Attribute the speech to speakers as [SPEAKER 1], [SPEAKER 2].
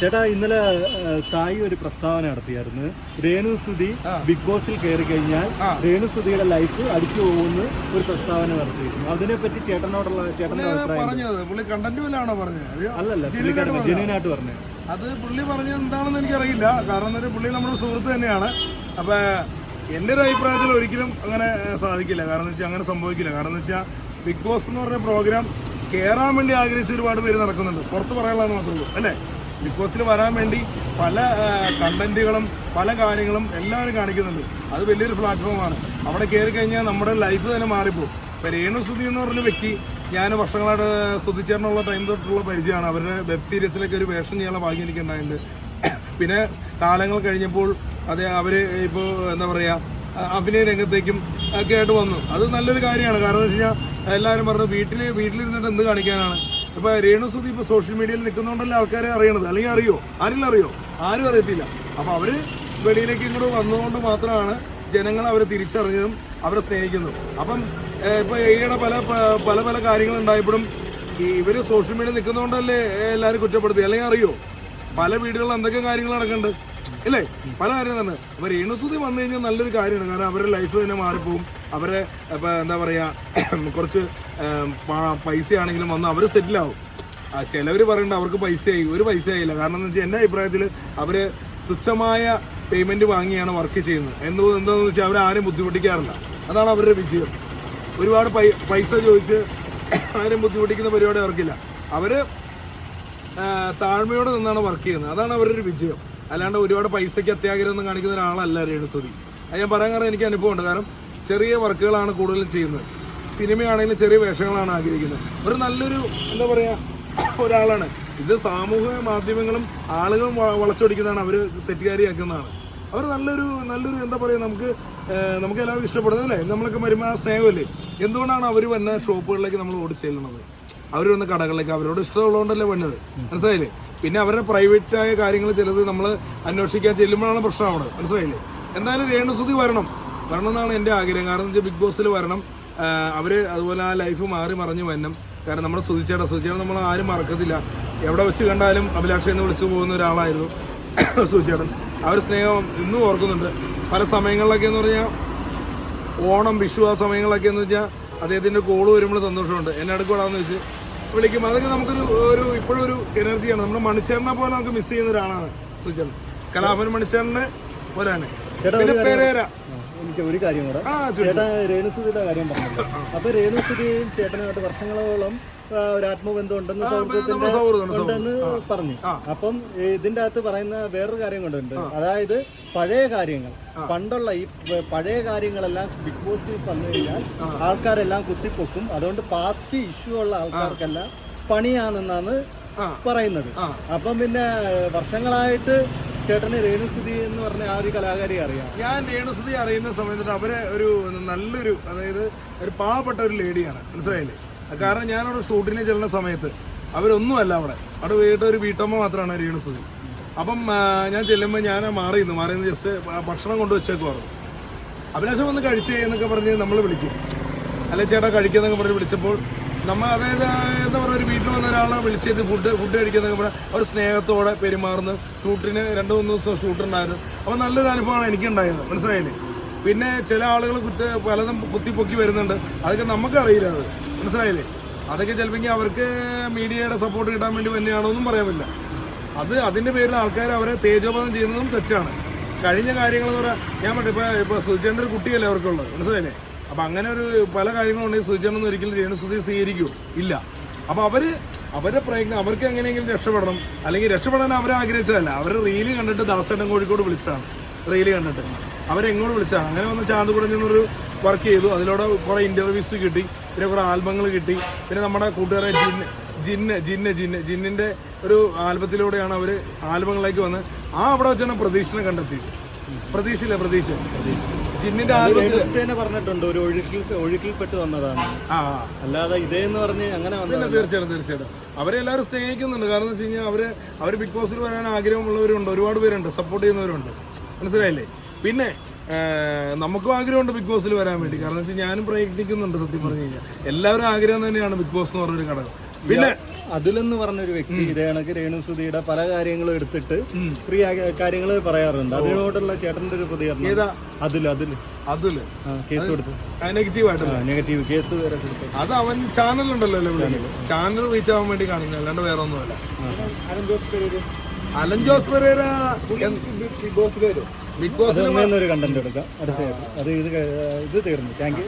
[SPEAKER 1] ചേട്ടാ ഇന്നലെ സായി ഒരു പ്രസ്താവന നടത്തിയായിരുന്നു. രേണു സുധി ബിഗ് ബോസിൽ കയറി കഴിഞ്ഞാൽ രേണു സുധിയുടെ ലൈഫ് അടിച്ചു പോകുമെന്ന് ഒരു പ്രസ്താവന നടത്തിയിരുന്നു. അതിനെ പറ്റി ചേട്ടനോടുള്ള ചേട്ടന്റെ
[SPEAKER 2] അത്
[SPEAKER 1] അല്ലല്ല പറഞ്ഞു
[SPEAKER 2] അത് പുള്ളി പറഞ്ഞത് എന്താണെന്ന് എനിക്കറിയില്ല. കാരണം എന്താ പുള്ളി നമ്മുടെ സുഹൃത്ത് തന്നെയാണ്. അപ്പൊ എന്റെ ഒരു അഭിപ്രായത്തിൽ ഒരിക്കലും അങ്ങനെ സാധിക്കില്ല. കാരണം വെച്ചാൽ അങ്ങനെ സംഭവിക്കില്ല. കാരണം എന്ന് വെച്ചാൽ ബിഗ് ബോസ് എന്ന് പറഞ്ഞ പ്രോഗ്രാം കയറാൻ വേണ്ടി ആഗ്രഹിച്ച ഒരുപാട് പേര് നടക്കുന്നുണ്ട്. പുറത്ത് പറയാനുള്ളതാണ് മാത്രമേ ഉള്ളൂ. അല്ലേ? ബിഗ് ബോസിൽ വരാൻ വേണ്ടി പല കണ്ടന്റുകളും പല കാര്യങ്ങളും എല്ലാവരും കാണിക്കുന്നുണ്ട്. അത് വലിയൊരു പ്ലാറ്റ്ഫോമാണ്. അവിടെ കയറി കഴിഞ്ഞാൽ നമ്മുടെ ലൈഫ് തന്നെ മാറിപ്പോകും ഇപ്പൊ രേണു സുധി എന്ന് പറഞ്ഞ വ്യക്തി ഞാൻ വർഷങ്ങളായിട്ട് സ്തുതിച്ചേർന്നുള്ള ടൈം തൊട്ടുള്ള പരിചയമാണ്. അവരുടെ വെബ് സീരീസിലേക്ക് ഒരു വേഷം ചെയ്യാനുള്ള ഭാഗ്യം എനിക്ക് ഉണ്ടായിട്ടുണ്ട് പിന്നെ കാലങ്ങൾ കഴിഞ്ഞപ്പോൾ അത് അവർ ഇപ്പോൾ എന്താ പറയുക അഭിനയ രംഗത്തേക്കും ഒക്കെ ആയിട്ട് വന്നു. അത് നല്ലൊരു കാര്യമാണ്. കാരണം എന്ന് വെച്ച് കഴിഞ്ഞാൽ എല്ലാവരും പറഞ്ഞു വീട്ടിൽ വീട്ടിലിരുന്നിട്ട് എന്ത് കാണിക്കാനാണ്? ഇപ്പൊ രേണു ഇപ്പൊ സോഷ്യൽ മീഡിയയിൽ നിൽക്കുന്നതുകൊണ്ടല്ലേ ആൾക്കാരെ അറിയണത്? അല്ലെങ്കിൽ അറിയോ? ആരെങ്കിലും അറിയോ? ആരും അറിയത്തില്ല. അപ്പൊ അവർ വെളിയിലേക്ക് ഇങ്ങോട്ട് വന്നതുകൊണ്ട് മാത്രമാണ് ജനങ്ങൾ അവരെ തിരിച്ചറിഞ്ഞതും അവരെ സ്നേഹിക്കുന്നതും. അപ്പം ഇപ്പൊ ഈയിടെ പല പല പല കാര്യങ്ങൾ ഉണ്ടായപ്പോഴും ഇവർ സോഷ്യൽ മീഡിയ നിൽക്കുന്നതുകൊണ്ടല്ലേ എല്ലാവരും കുറ്റപ്പെടുത്തി. അല്ലെങ്കിൽ അറിയോ? പല വീടുകളിൽ എന്തൊക്കെ കാര്യങ്ങൾ നടക്കുന്നുണ്ട്? ഇല്ലേ? പല കാര്യം തന്നെ. അപ്പൊ രേണുസുതി വന്നു കഴിഞ്ഞാൽ നല്ലൊരു കാര്യമാണ്. കാരണം അവരുടെ ലൈഫ് തന്നെ മാറിപ്പോവും. അവരെ എന്താ പറയാ കുറച്ച് പൈസ ആണെങ്കിലും വന്ന് അവർ സെറ്റിലാവും ചിലവർ പറയുന്നുണ്ട് അവർക്ക് പൈസയായി. ഒരു പൈസ ആയില്ല. കാരണം എന്ന് വെച്ചാൽ എന്റെ അഭിപ്രായത്തിൽ അവർ തുച്ഛമായ പേയ്മെന്റ് വാങ്ങിയാണ് വർക്ക് ചെയ്യുന്നത്. എന്തോ എന്താണെന്ന് വെച്ചാൽ അവർ ആരും ബുദ്ധിമുട്ടിക്കാറില്ല. അതാണ് അവരുടെ വിജയം. ഒരുപാട് പൈസ ചോദിച്ച് ആരും ബുദ്ധിമുട്ടിക്കുന്ന പരിപാടി അവർക്കില്ല. അവർ ആ, താഴ്മയോടെ നിന്നാണ് വർക്ക് ചെയ്യുന്നത്. അതാണ് അവരുടെ വിജയം. അല്ലാണ്ട് ഒരുപാട് പൈസയ്ക്ക് അത്യാഗ്രഹം കാണിക്കുന്ന ഒരാളല്ല രേണുസുതി അത് ഞാൻ പറയാൻ കാരണം എനിക്ക് അനുഭവമുണ്ട്. കാരണം ചെറിയ വർക്കുകളാണ് കൂടുതലും ചെയ്യുന്നത്. സിനിമയാണെങ്കിലും ചെറിയ വേഷങ്ങളാണ് ആഗ്രഹിക്കുന്നത്. ഒരു നല്ലൊരു എന്താ പറയാ ഒരാളാണ്. ഇത് സാമൂഹിക മാധ്യമങ്ങളും ആളുകളും വളച്ചൊടിക്കുന്നതാണ്. അവർ തെറ്റുകാരിയാക്കുന്നതാണ് അവർ നല്ലൊരു നല്ലൊരു എന്താ പറയുക നമുക്ക് നമുക്ക് എല്ലാവരും ഇഷ്ടപ്പെടുന്നത് അല്ലേ? നമ്മളൊക്കെ വരുമ്പോൾ ആ സ്നേഹമല്ലേ? എന്തുകൊണ്ടാണ് അവർ വന്ന ഷോപ്പുകളിലേക്ക് നമ്മൾ ഓടിച്ചെല്ലുന്നത് അവർ വന്ന കടകളിലേക്ക് അവരോട് ഇഷ്ടമുള്ളതുകൊണ്ടല്ലേ വന്നത്? മനസ്സിലായില്ലേ? പിന്നെ അവരുടെ പ്രൈവറ്റ് ആയ കാര്യങ്ങൾ ചിലത് നമ്മൾ അന്വേഷിക്കാൻ ചെല്ലുമ്പോഴാണ് പ്രശ്നം അവിടെ. മനസ്സിലായില്ലേ? എന്തായാലും രേണുസുതി വരണം. വരണം എന്നാണ് എന്റെ ആഗ്രഹം. കാരണം ബിഗ് ബോസിൽ വരണം. അവർ അതുപോലെ ആ ലൈഫ് മാറി മറിഞ്ഞു വരണം. കാരണം നമ്മുടെ സുതിച്ചേട്ട സുതിച്ചേട്ടൻ നമ്മൾ ആരും മറക്കത്തില്ല. എവിടെ വെച്ച് കണ്ടാലും അഭിലാഷ എന്ന് വിളിച്ചു പോകുന്ന ഒരാളായിരുന്നു സുതിച്ചേട്ടൻ ഒരു സ്നേഹം ഇന്നും ഓർക്കുന്നുണ്ട്. പല സമയങ്ങളിലൊക്കെ എന്ന് പറഞ്ഞാൽ ഓണം വിഷു ആ സമയങ്ങളൊക്കെ എന്ന് വെച്ചാൽ അദ്ദേഹത്തിന്റെ കോൾ വരുമ്പോൾ സന്തോഷമുണ്ട്. എന്നെ അടുക്കൂടാന്ന് വെച്ച് വിളിക്കും. അതൊക്കെ നമുക്കൊരു ഒരു ഇപ്പോഴും ഒരു എനർജിയാണ് നമ്മുടെ മണിച്ചേരനെ പോലെ നമുക്ക് മിസ് ചെയ്യുന്ന ഒരാളാണ് സുജൻ. കലാഭൻ മണിച്ചേരനെ പോലെ പിന്നെ പേരേര
[SPEAKER 1] എനിക്ക് ഒരു കാര്യം കൂടെ. ചേട്ടാ രേണുസുതിയുടെ കാര്യം പറഞ്ഞു അപ്പൊ രേണുസുതിയും ചേട്ടനുമായിട്ട് വർഷങ്ങളോളം ഒരു ആത്മബന്ധം ഉണ്ടെന്ന് സൗഹൃദത്തിന്റെ ഉണ്ടെന്ന് പറഞ്ഞു. അപ്പം ഇതിന്റെ അകത്ത് പറയുന്ന വേറൊരു കാര്യം കൊണ്ടുണ്ട്. അതായത് പഴയ കാര്യങ്ങൾ. പണ്ടുള്ള ഈ പഴയ കാര്യങ്ങളെല്ലാം ബിഗ് ബോസിൽ വന്നു കഴിഞ്ഞാൽ ആൾക്കാരെല്ലാം കുത്തിപ്പൊക്കും. അതുകൊണ്ട് പാസ്റ്റ് ഇഷ്യൂ ഉള്ള ആൾക്കാർക്കെല്ലാം പണിയാണെന്നാണ് പറയുന്നത്. അപ്പം പിന്നെ വർഷങ്ങളായിട്ട് ചേട്ടന് രേണുസുതി എന്ന് പറഞ്ഞ ആ ഒരു കലാകാരി അറിയാം.
[SPEAKER 2] ഞാൻ രേണുസുതി അറിയുന്ന സമയത്ത് അവരെ ഒരു നല്ലൊരു അതായത് ഒരു പാവപ്പെട്ട ഒരു ലേഡിയാണ്. മനസ്സിലായില്ലേ? കാരണം ഞാനവിടെ ഷൂട്ടിന് ചെല്ലുന്ന സമയത്ത് അവരൊന്നുമല്ല അവിടെ. അവിടെ വീട്ടിൽ ഒരു വീട്ടമ്മ മാത്രമാണ് രേണുസുതി അപ്പം ഞാൻ ചെല്ലുമ്പോൾ ഞാൻ മാറി നിന്ന് മാറി നിന്ന് ജസ്റ്റ് ഭക്ഷണം കൊണ്ട് വെച്ചേക്കുമായിരുന്നു അഭിലാഷം വന്ന് കഴിച്ചേ എന്നൊക്കെ പറഞ്ഞ് നമ്മൾ വിളിക്കും. അല്ലെ ചേട്ടാ കഴിക്കുന്നൊക്കെ പറഞ്ഞ് വിളിച്ചപ്പോൾ നമ്മൾ അതായത് എന്താ പറയുക ഒരു വീട്ടിൽ വന്ന ഒരാളെ വിളിച്ചത് ഫുഡ് ഫുഡ് കഴിക്കുന്നൊക്കെ പറഞ്ഞാൽ അവർ സ്നേഹത്തോടെ പെരുമാറുന്നു. ഷൂട്ടിന് രണ്ട് മൂന്ന് ദിവസം ഷൂട്ടുണ്ടായിരുന്നു അപ്പോൾ നല്ലൊരു അനുഭവമാണ് എനിക്കുണ്ടായത്. മനസ്സിലായില്ലേ? പിന്നെ ചില ആളുകൾ കുത്തി പലതും കുത്തിപ്പൊക്കി വരുന്നുണ്ട്. അതൊക്കെ നമുക്കറിയില്ല അത്. മനസ്സിലായില്ലേ? അതൊക്കെ ചിലപ്പോൾ അവർക്ക് മീഡിയയുടെ സപ്പോർട്ട് കിട്ടാൻ വേണ്ടി തന്നെയാണോ എന്നും പറയാൻ പറ്റില്ല. അത് അതിന്റെ പേരിൽ ആൾക്കാർ അവരെ തേജോപനം ചെയ്യുന്നതും തെറ്റാണ്. കഴിഞ്ഞ കാര്യങ്ങൾ എന്ന് പറയാൻ ഞാൻ പറഞ്ഞു ഇപ്പോൾ ഇപ്പോൾ സുചേന്റെ ഒരു കുട്ടിയല്ലേ അവർക്കുള്ളത്. മനസ്സിലായില്ലേ? അപ്പം അങ്ങനെ ഒരു പല കാര്യങ്ങളുണ്ടെങ്കിൽ സുചേണ്ടൊന്നും ഒരിക്കലും രേണുസുതി സ്വീകരിക്കൂ. ഇല്ല. അപ്പോൾ അവർ അവരുടെ പ്രയത്നം അവർക്ക് എങ്ങനെയെങ്കിലും രക്ഷപ്പെടണം. അല്ലെങ്കിൽ രക്ഷപ്പെടാൻ അവരെ ആഗ്രഹിച്ചതല്ല റീൽ കണ്ടിട്ട് ദാസേട്ടൻ കോഴിക്കോട് വിളിച്ചതാണ്. റീൽ കണ്ടിട്ട്. അവരെങ്ങോട്ട് വിളിച്ചാൽ അങ്ങനെ വന്ന് ചാന്ത് കുടഞ്ഞൊരു വർക്ക് ചെയ്തു. അതിലൂടെ കുറേ ഇന്റർവ്യൂസ് കിട്ടി. പിന്നെ കുറേ ആൽബങ്ങൾ കിട്ടി. പിന്നെ നമ്മുടെ കൂട്ടുകാരെ ജിന്ന് ജിന്ന് ജിന്ന് ജിന്ന് ജിന്നിന്റെ ഒരു ആൽബത്തിലൂടെയാണ് അവർ ആൽബങ്ങളിലേക്ക് വന്ന് ആ അവിടെ വെച്ചാണ് പ്രതീക്ഷനെ കണ്ടെത്തി പ്രതീക്ഷയില്ല? പ്രതീക്ഷ. ജിന്നിന്റെ ആൽബത്തിൽ
[SPEAKER 1] തന്നെ പറഞ്ഞിട്ടുണ്ട്. ഒരു ഒഴുക്കിൽ ഒഴുക്കിൽപ്പെട്ട് വന്നതാണ്.
[SPEAKER 2] ആ.
[SPEAKER 1] അല്ലാതെ ഇതേന്ന് പറഞ്ഞ് അങ്ങനെ
[SPEAKER 2] പിന്നെ തീർച്ചയായിട്ടും തീർച്ചയായിട്ടും. അവരെ എല്ലാവരും സ്നേഹിക്കുന്നുണ്ട്. കാരണം എന്ന് വെച്ച് കഴിഞ്ഞാൽ അവർ അവർ ബിഗ് ബോസിൽ വരാൻ ആഗ്രഹമുള്ളവരുണ്ട്. ഒരുപാട് പേരുണ്ട്. സപ്പോർട്ട് ചെയ്യുന്നവരുണ്ട്. മനസ്സിലായില്ലേ? പിന്നെ നമുക്കും ആഗ്രഹമുണ്ട് ബിഗ് ബോസിൽ വരാൻ വേണ്ടി. കാരണം വെച്ചാൽ ഞാനും പ്രയത്നിക്കുന്നുണ്ട് സത്യം പറഞ്ഞു കഴിഞ്ഞാൽ എല്ലാവരും ആഗ്രഹം തന്നെയാണ് ബിഗ് ബോസ് എന്ന് പറഞ്ഞൊരു ഘടകം. പിന്നെ
[SPEAKER 1] അതിലെന്ന് പറഞ്ഞൊരു വ്യക്തി ഇതേണക്ക് രേണു രേണുസുതിയുടെ പല കാര്യങ്ങളും എടുത്തിട്ട് ഫ്രീ കാര്യങ്ങൾ പറയാറുണ്ട്. അതിനോടുള്ള ചേട്ടന്റെ ഒരു പ്രതികരണം.
[SPEAKER 2] ഏതാ?
[SPEAKER 1] അതിൽ
[SPEAKER 2] അതിൽ.
[SPEAKER 1] അതിൽ. കേസ് കൊടുത്തു.
[SPEAKER 2] നെഗറ്റീവ് ആയിട്ട്
[SPEAKER 1] നെഗറ്റീവ് കേസ് വരെ കൊടുത്തു.
[SPEAKER 2] അത് അവൻ ചാനൽ ഉണ്ടല്ലോ ചാനൽ റീച്ച് ആവാൻ വേണ്ടി കാണുന്നത് അല്ലാണ്ട് വേറെ ഒന്നുമല്ല. അലൻ ജോസ് പെരേര ബിഗ് ബോസിൽ വരും ബിഗ്
[SPEAKER 1] ബോസ് കണ്ടന്റ് എടുക്കാം. അടുത്ത അത് ഇത് ഇത് തീർന്നു. Thank you